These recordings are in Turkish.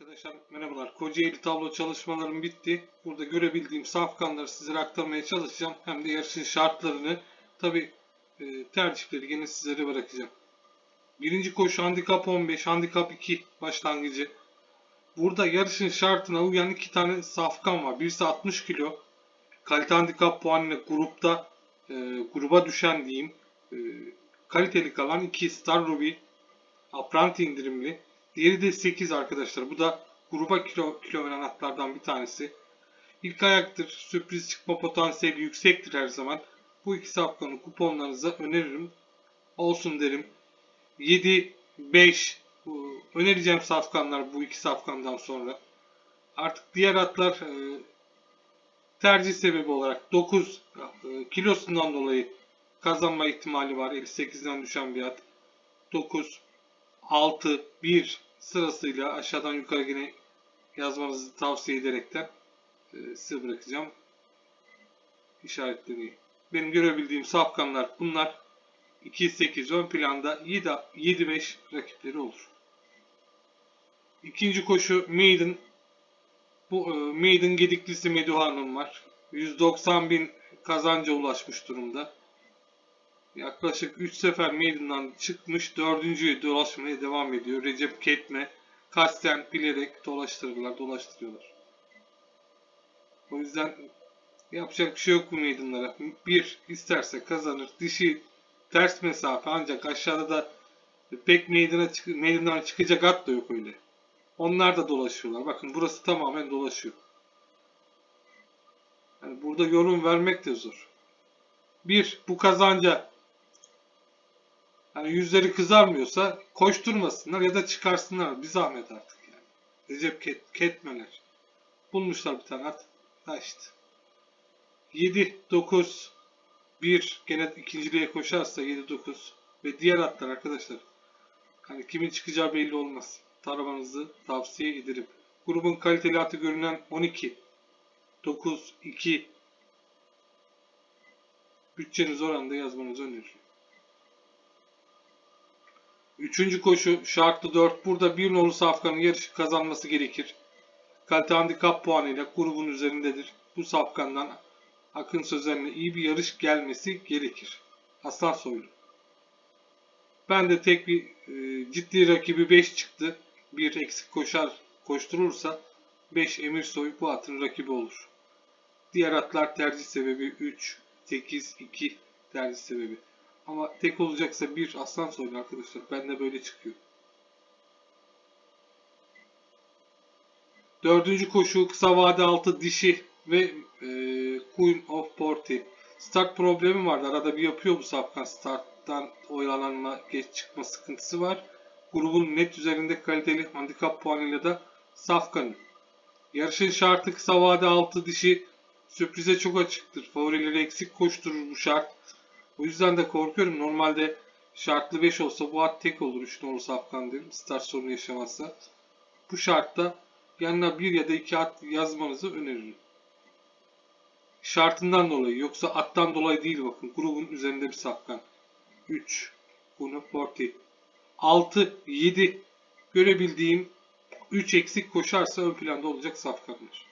Arkadaşlar merhabalar. Kocaeli tablo çalışmalarım bitti. Burada görebildiğim safkanları sizlere aktarmaya çalışacağım. Hem de yarışın şartlarını tabi tercihleri gene sizlere bırakacağım. Birinci koşu handikap 15, handikap 2 başlangıcı. Burada yarışın şartına uyan iki tane safkan var. Birisi 60 kilo. Kalite handikap puanıyla grupta e, gruba düşen diyeyim. E, kaliteli kalan 2 Star Ruby Apprenti indirimli. Diğeri de 8 arkadaşlar. Bu da gruba kilo, kilo veren atlardan bir tanesi. İlk ayaktır. Sürpriz çıkma potansiyeli yüksektir her zaman. Bu iki safkanı kuponlarınıza öneririm. Olsun derim. 7, 5 bu önereceğim safkanlar bu iki safkandan sonra. Artık diğer atlar e, tercih sebebi olarak 9 e, kilosundan dolayı kazanma ihtimali var. 58'den düşen bir at. 9, 6, 1 sırasıyla aşağıdan yukarı yine yazmanızı tavsiye ederekten e, size bırakacağım işaretlemeyi. Benim görebildiğim safkanlar bunlar 2-8 ön planda 7-5 rakipleri olur. İkinci koşu Maiden. Bu e, Maiden Gediklisi Meduhan'ın var. 190 bin kazanca ulaşmış durumda. Yaklaşık 3 sefer Maiden'dan çıkmış. 4. dolaşmaya devam ediyor. Recep Ketme kasten bilerek dolaştırırlar, dolaştırıyorlar. O yüzden yapacak bir şey yok bu Maiden'lara. Bir isterse kazanır. Dişi ters mesafe ancak aşağıda da pek Maiden'a çık Maiden'dan çıkacak at da yok öyle. Onlar da dolaşıyorlar. Bakın burası tamamen dolaşıyor. Yani burada yorum vermek de zor. Bir, bu kazanca yani yüzleri kızarmıyorsa koşturmasınlar ya da çıkarsınlar. Bir zahmet artık yani. Recep ket, ketmeler. Bulmuşlar bir tane at. Ha işte. 7, 9, 1 gene ikinciliğe koşarsa 7, 9 ve diğer atlar arkadaşlar. Hani kimin çıkacağı belli olmaz. Taramanızı tavsiye ederim. Grubun kaliteli atı görünen 12, 9, 2 bütçeniz oranında yazmanızı öneririm. Üçüncü koşu şartlı 4. Burada bir nolu safkanın yarışı kazanması gerekir. Kalite handikap puanıyla grubun üzerindedir. Bu safkandan Akın Sözer'le iyi bir yarış gelmesi gerekir. Aslan Soylu. Ben de tek bir e, ciddi rakibi 5 çıktı. Bir eksik koşar koşturursa 5 Emir Soy bu atın rakibi olur. Diğer atlar tercih sebebi 3, 8, 2 tercih sebebi. Ama tek olacaksa bir aslan soylu arkadaşlar. Ben de böyle çıkıyor. Dördüncü koşu kısa vade altı dişi ve e, Queen of Porty. Start problemi vardı. Arada bir yapıyor bu safkan. Starttan oyalanma, geç çıkma sıkıntısı var. Grubun net üzerinde kaliteli handikap puanıyla da safkanı. Yarışın şartı kısa vade altı dişi sürprize çok açıktır. Favorileri eksik koşturur bu şart. O yüzden de korkuyorum. Normalde şartlı 5 olsa bu at tek olur 3 nolu safkan derim. Start sorunu yaşamazsa. Bu şartta yanına 1 ya da 2 at yazmanızı öneririm. Şartından dolayı yoksa attan dolayı değil bakın. Grubun üzerinde bir safkan. 3. Bunu Porti. 6, 7 görebildiğim 3 eksik koşarsa ön planda olacak safkanlar.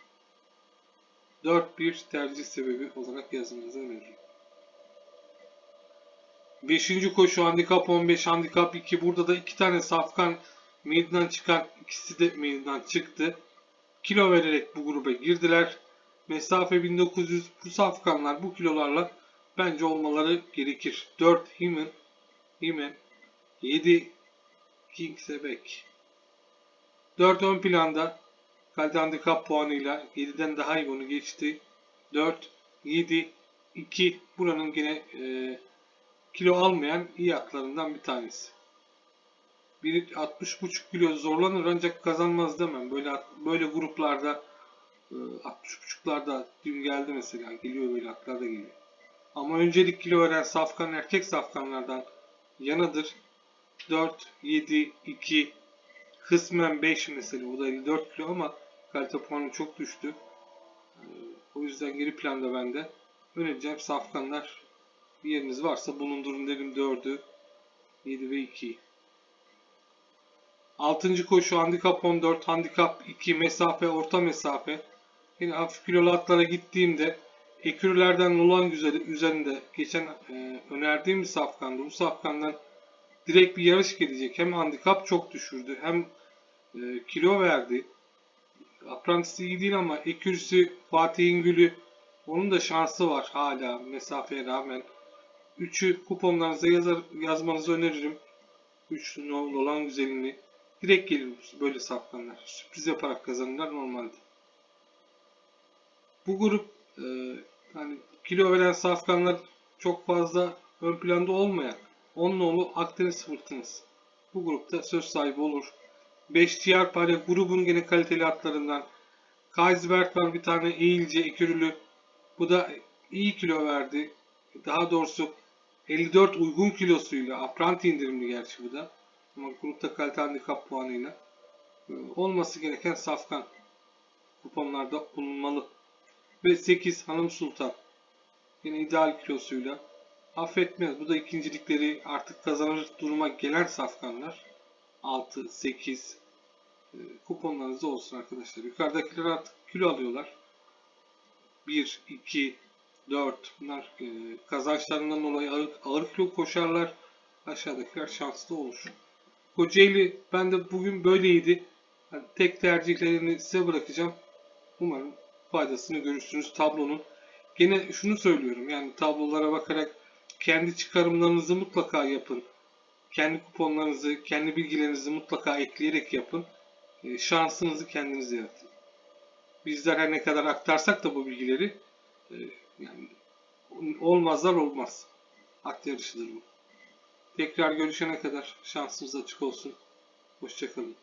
4-1 tercih sebebi olarak yazmanızı öneririm. Beşinci koşu handikap 15, handikap 2. Burada da iki tane safkan meydan çıkan ikisi de meydan çıktı. Kilo vererek bu gruba girdiler. Mesafe 1900 bu safkanlar bu kilolarla bence olmaları gerekir. 4 Himen, Himen 7 King Sebek. 4 ön planda kalite handikap puanıyla 7'den daha iyi onu geçti. 4 7 2 buranın yine e, kilo almayan iyi atlarından bir tanesi. Biri 60,5 kilo zorlanır ancak kazanmaz demem. Böyle böyle gruplarda 60,5'larda dün geldi mesela. Geliyor böyle atlar da geliyor. Ama öncelik kilo veren safkan erkek safkanlardan yanadır. 4, 7, 2, kısmen 5 mesela. O da 54 kilo ama kalite puanı çok düştü. O yüzden geri planda bende. Önereceğim safkanlar bir yeriniz varsa bulundurun dedim 4'ü 7 ve 2'yi. 6. koşu handikap 14, handikap 2, mesafe, orta mesafe. Yine hafif kilolu atlara gittiğimde ekürülerden olan güzeli üzerinde geçen e, önerdiğim bir safkandı. Bu safkandan direkt bir yarış gelecek. Hem handikap çok düşürdü hem e, kilo verdi. Aprantisi iyi değil ama ekürüsü Fatih İngül'ü onun da şansı var hala mesafeye rağmen. Üçü kuponlarınıza yazar, yazmanızı öneririm. 3 olan güzelini. Direkt gelir böyle safkanlar. Sürpriz yaparak kazanırlar normalde. Bu grup e, hani kilo veren safkanlar çok fazla ön planda olmayan 10 nolu Akdeniz fırtınası. Bu grupta söz sahibi olur. 5 TR pare grubun gene kaliteli atlarından. Kaisbert var bir tane eğilce ekürülü. Bu da iyi kilo verdi. Daha doğrusu 54 uygun kilosuyla apranti indirimli gerçi bu da. Ama grupta kalite handikap puanıyla. e, Olması gereken safkan kuponlarda bulunmalı. Ve 8 Hanım Sultan. Yine ideal kilosuyla. Affetmez. Bu da ikincilikleri artık kazanır duruma gelen safkanlar. 6, 8 e, kuponlarınızda olsun arkadaşlar. Yukarıdakiler artık kilo alıyorlar. 1, 2, 4 bunlar e, kazançlarından dolayı ağır, ağır kilo koşarlar. Aşağıdakiler şanslı olur. Kocaeli ben de bugün böyleydi. Yani tek tercihlerini size bırakacağım. Umarım faydasını görürsünüz tablonun. Gene şunu söylüyorum yani tablolara bakarak kendi çıkarımlarınızı mutlaka yapın. Kendi kuponlarınızı, kendi bilgilerinizi mutlaka ekleyerek yapın. E, şansınızı kendiniz yaratın. Bizler her ne kadar aktarsak da bu bilgileri e, yani olmazlar olmaz. At yarışıdır bu. Tekrar görüşene kadar şansınız açık olsun. Hoşçakalın.